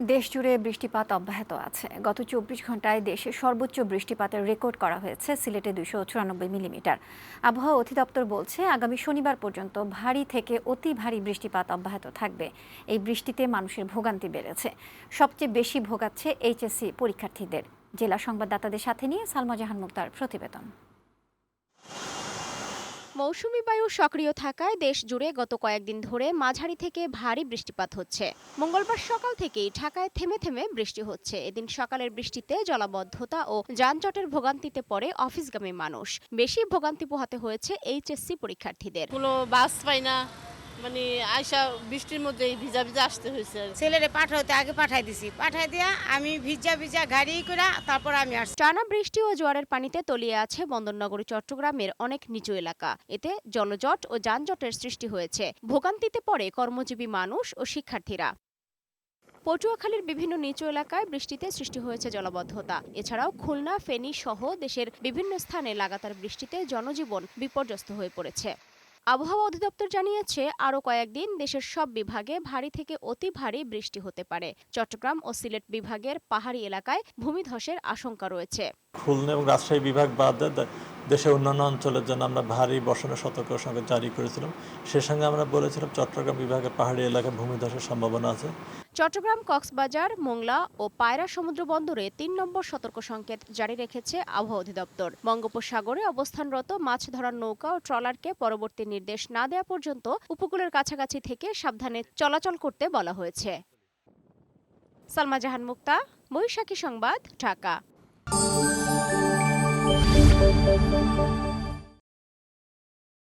দেশ জুড়ে বৃষ্টিপাত অব্যাহত আছে। গত চব্বিশ ঘন্টায় দেশে সর্বোচ্চ বৃষ্টিপাতের রেকর্ড করা হয়েছে সিলেটে দুশো চুরানব্বই মিলিমিটার। আবহাওয়া অধিদপ্তর বলছে, আগামী শনিবার পর্যন্ত ভারী থেকে অতি ভারী বৃষ্টিপাত অব্যাহত থাকবে। এই বৃষ্টিতে মানুষের ভোগান্তি বেড়েছে। সবচেয়ে বেশি ভোগাচ্ছে এইচএসসি পরীক্ষার্থীদের। জেলা সংবাদদাতাদের সাথে নিয়ে সালমা জাহান মুক্তার প্রতিবেদন। মৌসুমি বায়ু সক্রিয় থাকায় দেশ জুড়ে গত কয়েকদিন ধরে মাঝারি থেকে ভারী বৃষ্টিপাত হচ্ছে। মঙ্গলবার সকাল থেকেই ঢাকায় থেমে থেমে বৃষ্টি হচ্ছে। এদিন সকালের বৃষ্টিতে জলাবদ্ধতা ও যানজটের ভোগান্তিতে পড়ে অফিসগামী মানুষ। বেশি ভোগান্তি পোহাতে হয়েছে এইচএসসি পরীক্ষার্থীদের। কোনো বাস পাই না মানে আয়সা বৃষ্টির মধ্যে এই ভিজা ভিজা আসতে হয়েছে। ছেলেরে পাঠাইতে আগে পাঠাই দিছি। পাঠাই দিয়া আমি ভিজা ভিজা গাড়ি করে তারপর আমি আসছি। টানা বৃষ্টি ও জোয়ারের পানিতে তলিয়ে আছে বন্দরনগরী চট্টগ্রামের অনেক নিচু এলাকা। এতে জলজট ও যানজটের সৃষ্টি হয়েছে। ভোগান্তিতে পড়ে কর্মজীবী মানুষ ও শিক্ষার্থীরা। পটুয়াখালীর বিভিন্ন নিচু এলাকায় বৃষ্টিতে সৃষ্টি হয়েছে জলাবদ্ধতা। এছাড়াও খুলনা ফেনী সহ দেশের বিভিন্ন স্থানে লাগাতার বৃষ্টিতে জনজীবন বিপর্যস্ত হয়ে পড়েছে। আবহাওয়া অধিদপ্তর জানিয়েছে, আরও কয়েকদিন দেশের সব বিভাগে ভারী থেকে অতি ভারী বৃষ্টি হতে পারে। চট্টগ্রাম ও সিলেট বিভাগের পাহাড়ি এলাকায় ভূমিধসের আশঙ্কা রয়েছে। খুলনা এবং রাজশাহী বিভাগ বাদ দেশের অন্যান্য অঞ্চলের জন্য আমরা ভারী বর্ষণের সতর্ক সংকেত জারি করেছিলাম। সে সঙ্গে আমরা বলেছিলাম চট্টগ্রাম বিভাগের পাহাড়ি এলাকায় ভূমিধসের সম্ভাবনা আছে। চট্টগ্রাম, কক্সবাজার, মোংলা ও পায়রা সমুদ্র বন্দরে তিন নম্বর সতর্ক সংকেত জারি রেখেছে আবহাওয়া অধিদপ্তর। বঙ্গোপসাগরে অবস্থানরত মাছ ধরার নৌকা ও ট্রলারকে পরবর্তী নির্দেশ না দেওয়া পর্যন্ত উপকূলের কাছাকাছি থেকে সাবধানে চলাচল করতে বলা হয়েছে। সালমা জাহান মুক্তা বৈশাখী সংবাদ, ঢাকা। Música